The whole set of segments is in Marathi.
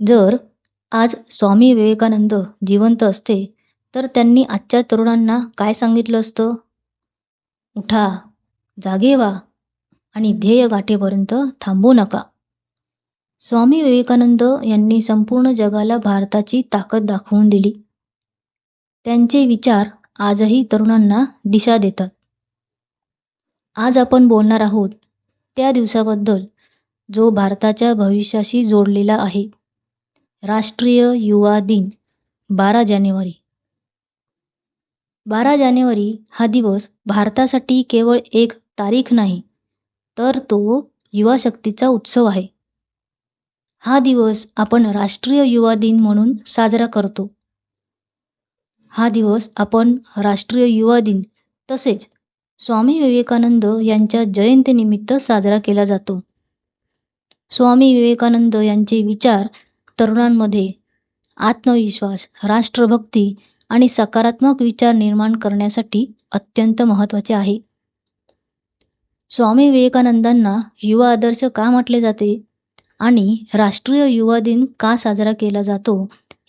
जर आज स्वामी विवेकानंद जिवंत असते तर त्यांनी आजच्या तरुणांना काय सांगितलं असतं? उठा जागे व्हा आणि ध्येय गाठेपर्यंत थांबू नका. स्वामी विवेकानंद यांनी संपूर्ण जगाला भारताची ताकद दाखवून दिली. त्यांचे विचार आजही तरुणांना दिशा देतात. आज आपण बोलणार आहोत त्या दिवसाबद्दल जो भारताच्या भविष्याशी जोडलेला आहे. राष्ट्रीय युवा दिन बारा जानेवारी. बारा जानेवारी हा दिवस भारतासाठी केवळ एक तारीख नाही तर तो युवा शक्तीचा उत्सव आहे. हा दिवस आपण राष्ट्रीय युवा दिन म्हणून साजरा करतो. हा दिवस आपण राष्ट्रीय युवा दिन तसेच स्वामी विवेकानंद यांच्या जयंतीनिमित्त साजरा केला जातो. स्वामी विवेकानंद यांचे विचार तरुणांमध्ये आत्मविश्वास राष्ट्रभक्ती आणि सकारात्मक विचार निर्माण करण्यासाठी अत्यंत महत्त्वाचे आहे. स्वामी विवेकानंदांना युवा आदर्श का म्हटले जाते आणि राष्ट्रीय युवा दिन का साजरा केला जातो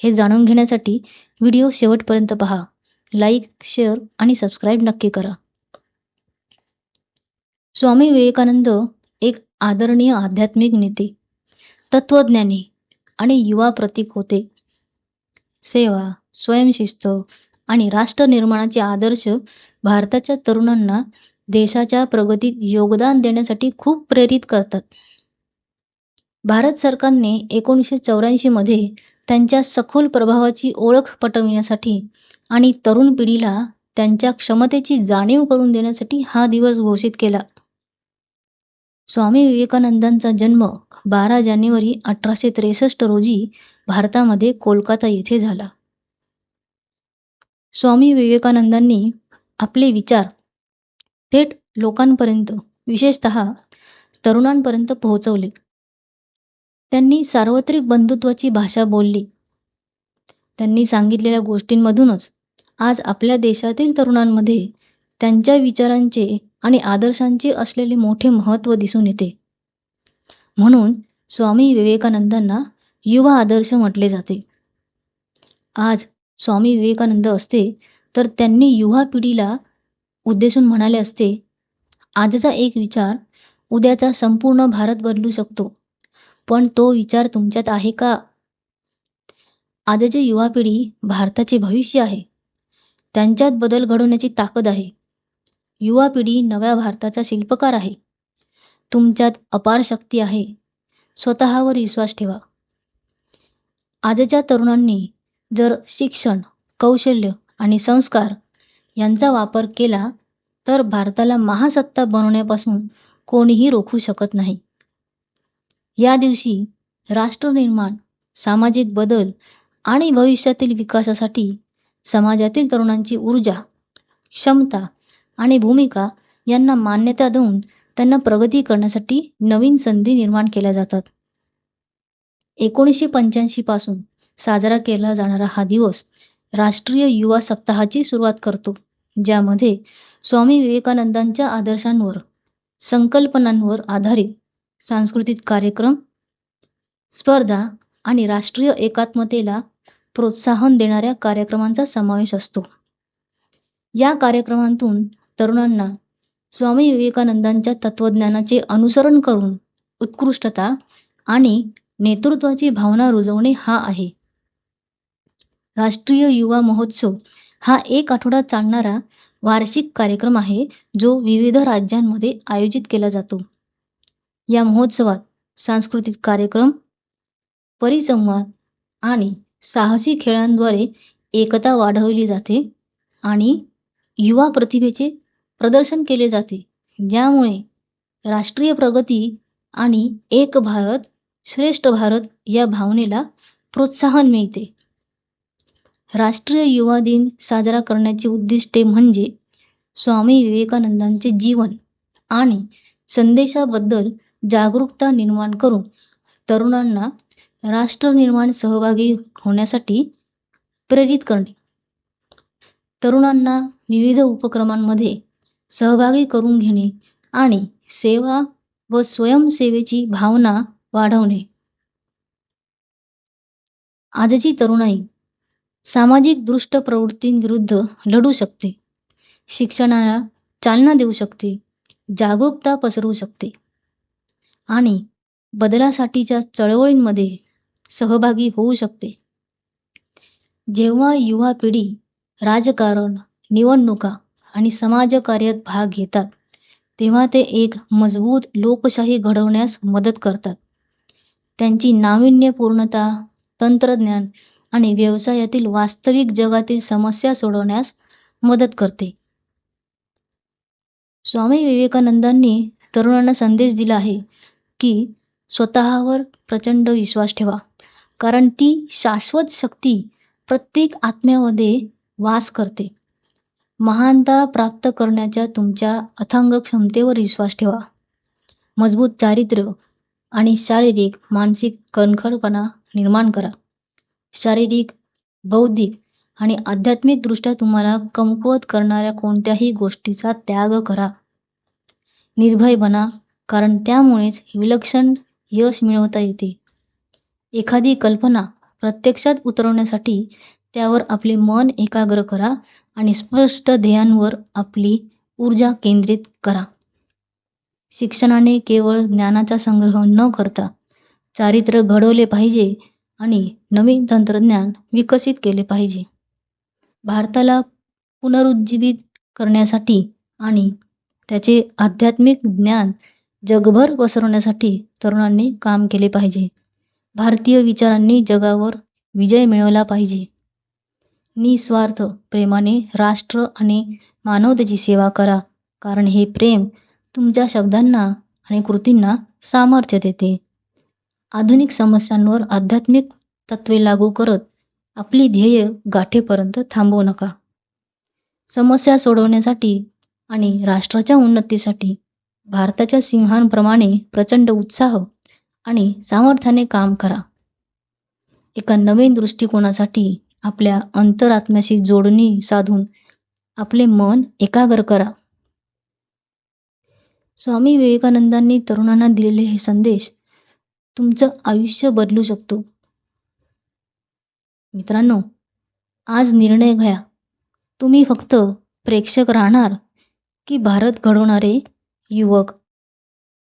हे जाणून घेण्यासाठी व्हिडिओ शेवटपर्यंत पहा. लाईक शेअर आणि सबस्क्राईब नक्की करा. स्वामी विवेकानंद एक आदरणीय आध्यात्मिक नेते तत्वज्ञानी आणि युवा प्रतीक होते. सेवा स्वयंशिस्त आणि राष्ट्र निर्माणाचे आदर्श भारताच्या तरुणांना देशाच्या प्रगतीत योगदान देण्यासाठी खूप प्रेरित करतात. भारत सरकारने एकोणीसशे चौऱ्याऐंशीमध्ये त्यांच्या सखोल प्रभावाची ओळख पटविण्यासाठी आणि तरुण पिढीला त्यांच्या क्षमतेची जाणीव करून देण्यासाठी हा दिवस घोषित केला. स्वामी विवेकानंदांचा जन्म बारा जानेवारी अठराशे त्रेसष्ट रोजी भारतामध्ये कोलकाता येथे झाला. स्वामी विवेकानंदांनी आपले विचार थेट लोकांपर्यंत विशेषत तरुणांपर्यंत पोहोचवले. त्यांनी सार्वत्रिक बंधुत्वाची भाषा बोलली. त्यांनी सांगितलेल्या गोष्टींमधूनच आज आपल्या देशातील तरुणांमध्ये त्यांच्या विचारांचे आणि आदर्शांचे असलेले मोठे महत्त्व दिसून येते. म्हणून स्वामी विवेकानंदांना युवा आदर्श म्हटले जाते. आज स्वामी विवेकानंद असते तर त्यांनी युवा पिढीला उद्देशून म्हणाले असते आजचा एक विचार उद्याचा संपूर्ण भारत बदलू शकतो. पण तो विचार तुमच्यात आहे का? आजची युवा पिढी भारताचे भविष्य आहे. त्यांच्यात बदल घडवण्याची ताकद आहे. युवा पिढी नव्या भारताचा शिल्पकार आहे. तुमच्यात अपार शक्ती आहे. स्वतःवर विश्वास ठेवा. आजच्या तरुणांनी जर शिक्षण कौशल्य आणि संस्कार यांचा वापर केला तर भारताला महासत्ता बनवण्यापासून कोणीही रोखू शकत नाही. या दिवशी राष्ट्रनिर्माण सामाजिक बदल आणि भविष्यातील विकासासाठी समाजातील तरुणांची ऊर्जा क्षमता आणि भूमिका यांना मान्यता देऊन त्यांना प्रगती करण्यासाठी नवीन संधी निर्माण केल्या जातात. एकोणीसशे पंच्याऐंशी पासून साजरा केला जाणारा हा दिवस राष्ट्रीय युवा सप्ताहाची सुरुवात करतो ज्यामध्ये स्वामी विवेकानंदांच्या आदर्शांवर संकल्पनांवर आधारित सांस्कृतिक कार्यक्रम स्पर्धा आणि राष्ट्रीय एकात्मतेला प्रोत्साहन देणाऱ्या कार्यक्रमांचा समावेश असतो. या कार्यक्रमांतून तरुणांना स्वामी विवेकानंदांच्या तत्त्वज्ञानाचे अनुसरण करून उत्कृष्टता आणि नेतृत्वाची भावना रुजवणे हा आहे. राष्ट्रीय युवा महोत्सव हा एक आठवडा चालणारा वार्षिक कार्यक्रम आहे जो विविध राज्यांमध्ये आयोजित केला जातो. या महोत्सवात सांस्कृतिक कार्यक्रम परिसंवाद आणि साहसी खेळांद्वारे एकता वाढवली जाते आणि युवा प्रतिभेचे प्रदर्शन केले जाते. ज्यामुळे राष्ट्रीय प्रगती आणि एक भारत श्रेष्ठ भारत या भावनेला प्रोत्साहन मिळते. राष्ट्रीय युवा दिन साजरा करण्याची उद्दिष्टे म्हणजे स्वामी विवेकानंदांचे जीवन आणि संदेशाबद्दल जागरूकता निर्माण करून तरुणांना राष्ट्रनिर्माण सहभागी होण्यासाठी प्रेरित करणे. तरुणांना विविध उपक्रमांमध्ये सहभागी करून घेणे आणि सेवा व स्वयंसेवेची भावना वाढवणे. आजची तरुणाई सामाजिक दृष्ट प्रवृत्तींविरुद्ध लढू शकते. शिक्षणाला चालना देऊ शकते. जागरूकता पसरवू शकते. आणि बदलासाठीच्या चळवळींमध्ये सहभागी होऊ शकते. जेव्हा युवा पिढी राजकारण निवडणुका आणि समाजकार्यात भाग घेतात. तेव्हा ते एक मजबूत लोकशाही घडवण्यास मदत करतात. त्यांची नाविन्यपूर्णता तंत्रज्ञान आणि व्यवसायातील वास्तविक जगातील समस्या सोडवण्यास मदत करते. स्वामी विवेकानंदांनी तरुणांना संदेश दिला आहे की स्वतःवर प्रचंड विश्वास ठेवा कारण ती शाश्वत शक्ती प्रत्येक आत्म्यामध्ये वास करते. महानता प्राप्त करण्याच्या तुमच्या अथांग क्षमतेवर विश्वास ठेवा. मजबूत चारित्र्य आणि शारीरिक मानसिक कणखडपणा निर्माण करा. शारीरिक बौद्धिक आणि आध्यात्मिकदृष्ट्या तुम्हाला कमकुवत करणाऱ्या कोणत्याही गोष्टीचा त्याग करा. निर्भय बना कारण त्यामुळेच विलक्षण यश मिळवता येते. एखादी कल्पना प्रत्यक्षात उतरवण्यासाठी त्यावर आपले मन एकाग्र करा आणि स्पष्ट ध्येयांवर आपली ऊर्जा केंद्रित करा. शिक्षणाने केवळ ज्ञानाचा संग्रह न करता चारित्र्य घडवले पाहिजे आणि नवीन तंत्रज्ञान विकसित केले पाहिजे. भारताला पुनरुज्जीवित करण्यासाठी आणि त्याचे आध्यात्मिक ज्ञान जगभर पसरवण्यासाठी तरुणांनी काम केले पाहिजे. भारतीय विचारांनी जगावर विजय मिळवला पाहिजे. निस्वार्थ प्रेमाने राष्ट्र आणि मानवतेची सेवा करा. कारण हे प्रेम तुमच्या शब्दांना आणि कृतींना सामर्थ्य देते. आधुनिक समस्यांवर आध्यात्मिक तत्वे लागू करत आपली ध्येय गाठेपर्यंत थांबवू नका. समस्या सोडवण्यासाठी आणि राष्ट्राच्या उन्नतीसाठी भारताच्या सिंहांप्रमाणे प्रचंड उत्साह आणि सामर्थ्याने काम करा. एका नवीन दृष्टिकोनासाठी आपल्या अंतरात्म्याशी जोडणी साधून आपले मन एकाग्र करा. स्वामी विवेकानंदांनी तरुणांना दिलेले हे संदेश तुमचं आयुष्य बदलू शकतो. मित्रांनो आज निर्णय घ्या. तुम्ही फक्त प्रेक्षक राहणार की भारत घडवणारे युवक